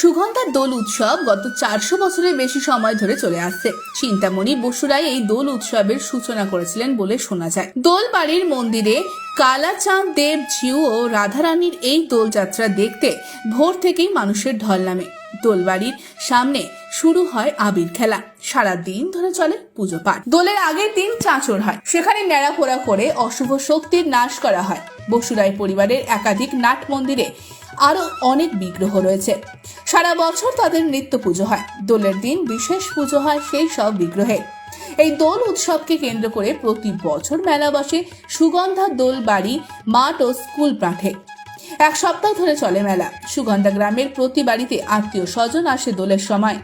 সুগন্ধার দোল উৎসব গত চারশো বছরের বেশি সময় ধরে চলে আসছে। চিন্তামণি বসুরাই এই দোল উৎসবের সূচনা করেছিলেন বলে শোনা যায়। দোল বাড়ির মন্দিরে কালাচাঁদ দেব জিউ ও রাধারানীর এই দোলযাত্রা দেখতে ভোর থেকেই মানুষের ঢল নামে। দোলবাড়ির সামনে শুরু হয় আবির খেলা। সারা দিন ধরে চলে পুজো পাঠ। দোলের আগের দিন চাঁচর হয়। সেখানে ন্যাড়া পোড়া করে অশুভ শক্তির নাশ করা হয়। বসুরাই পরিবারের একাধিক নাট মন্দিরে আরও অনেক বিগ্রহ রয়েছে। সারা বছর তাদের নিত্য পুজো হয়। দোলের দিন বিশেষ পুজো হয় সেই সব বিগ্রহে। এই দোল উৎসবকে কেন্দ্র করে প্রতি বছর মেলা বসে সুগন্ধা দোল বাড়ি, মাঠ ও স্কুল মাঠে এক সপ্তাহ ধরে চলে মেলা। সুগন্ধা গ্রামের প্রতি বাড়িতে আত্মীয় স্বজন আসে দোলের সময়।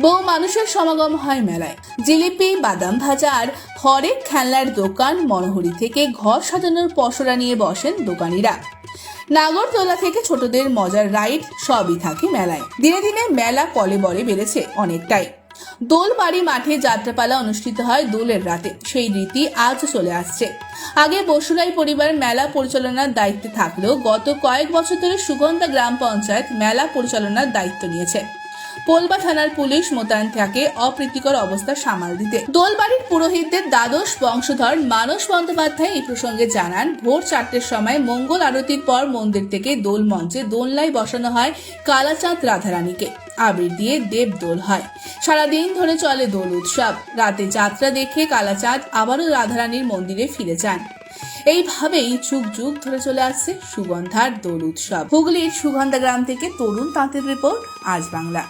বহু মানুষের সমাগম হয় মেলায়। জিলিপি, বাদাম ভাজা আর হরেক খেলনার দোকান, মনোহরি থেকে ঘর সাজানোর পসরা নিয়ে বসেন দোকানিরা। নাগরদোলা থেকে ছোটদের মজার রাইড সবই থাকে মেলায়। দিনে দিনে মেলা কলে বলে বেড়েছে অনেকটাই। দোল বাড়ি মাঠে যাত্রাপালা অনুষ্ঠিত হয় দোলের রাতে। সেই রীতি আজও চলে আসছে। আগে বসুরাই পরিবার মেলা পরিচালনার দায়িত্বে থাকলেও গত কয়েক বছর ধরে সুগন্ধা গ্রাম পঞ্চায়েত মেলা পরিচালনার দায়িত্ব নিয়েছে। পোলবা থানার পুলিশ মোতায়েন থাকে অপ্রীতিকর অবস্থা সামাল দিতে। দোলবাড়ির পুরোহিতদের দ্বাদশ বংশধর মানস বন্দ্যোপাধ্যায় এই প্রসঙ্গে জানান, ভোর চারটের সময় মঙ্গল আরতির পর মন্দির থেকে দোল মঞ্চে দোলনায় বসানো হয় কালাচাঁদ রাধারানীকে। আবির দিয়ে দেব দোল হয়। সারাদিন ধরে চলে দোল উৎসব। রাতে যাত্রা দেখে কালাচাঁদ আবারও রাধারানীর মন্দিরে ফিরে যান। এইভাবেই যুগ যুগ ধরে চলে আসছে সুগন্ধার দোল উৎসব। হুগলির সুগন্ধা গ্রাম থেকে তরুণ তাঁতের রিপোর্ট, আজ বাংলা।